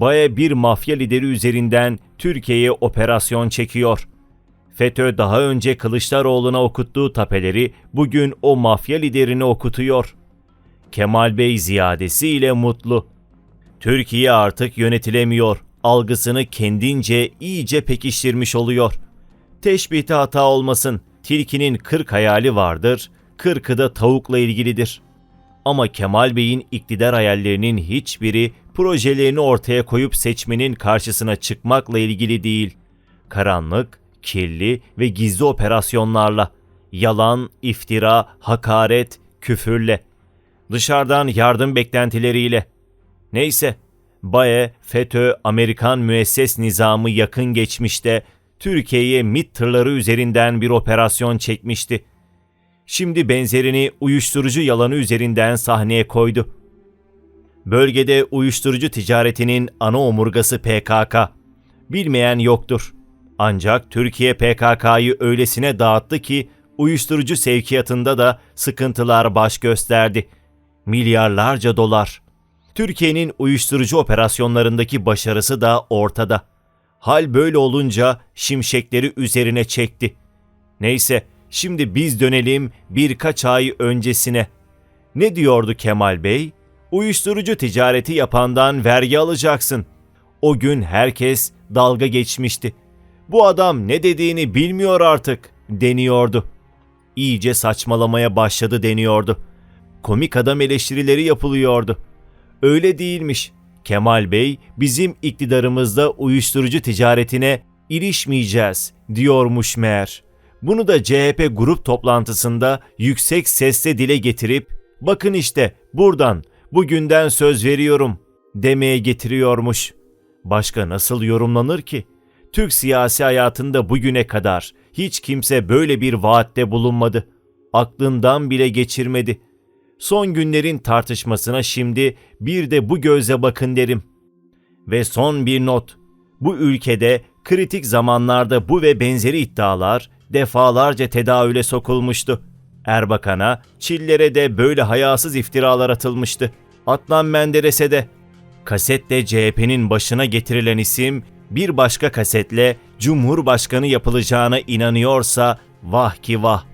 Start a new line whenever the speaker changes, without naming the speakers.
Baye bir mafya lideri üzerinden Türkiye'ye operasyon çekiyor. FETÖ daha önce Kılıçdaroğlu'na okuttuğu tapeleri bugün o mafya liderini okutuyor. Kemal Bey ziyadesiyle mutlu. Türkiye artık yönetilemiyor. Algısını kendince iyice pekiştirmiş oluyor. Teşbihte hata olmasın. Tilkinin 40 hayali vardır, 40'ı da tavukla ilgilidir. Ama Kemal Bey'in iktidar hayallerinin hiçbiri projelerini ortaya koyup seçmenin karşısına çıkmakla ilgili değil. Karanlık, kirli ve gizli operasyonlarla, yalan, iftira, hakaret, küfürle, dışarıdan yardım beklentileriyle. Neyse, Baye, FETÖ, Amerikan müesses nizamı yakın geçmişte Türkiye'ye MİT tırları üzerinden bir operasyon çekmişti. Şimdi benzerini uyuşturucu yalanı üzerinden sahneye koydu. Bölgede uyuşturucu ticaretinin ana omurgası PKK. Bilmeyen yoktur. Ancak Türkiye PKK'yı öylesine dağıttı ki uyuşturucu sevkiyatında da sıkıntılar baş gösterdi. Milyarlarca dolar. Türkiye'nin uyuşturucu operasyonlarındaki başarısı da ortada. Hal böyle olunca şimşekleri üzerine çekti. Neyse, şimdi biz dönelim birkaç ay öncesine. Ne diyordu Kemal Bey? Uyuşturucu ticareti yapandan vergi alacaksın. O gün herkes dalga geçmişti. Bu adam ne dediğini bilmiyor artık deniyordu. İyice saçmalamaya başladı deniyordu. Komik adam eleştirileri yapılıyordu. Öyle değilmiş. Kemal Bey bizim iktidarımızda uyuşturucu ticaretine ilişmeyeceğiz diyormuş meğer. Bunu da CHP grup toplantısında yüksek sesle dile getirip bakın işte buradan bugünden söz veriyorum demeye getiriyormuş. Başka nasıl yorumlanır ki? Türk siyasi hayatında bugüne kadar hiç kimse böyle bir vaatte bulunmadı. Aklından bile geçirmedi. Son günlerin tartışmasına şimdi bir de bu gözle bakın derim. Ve son bir not. Bu ülkede kritik zamanlarda bu ve benzeri iddialar defalarca tedavüle sokulmuştu. Erbakan'a, Çillere de böyle hayasız iftiralar atılmıştı. Adnan Menderes'e de. Kasetle CHP'nin başına getirilen isim bir başka kasetle Cumhurbaşkanı yapılacağına inanıyorsa vah ki vah.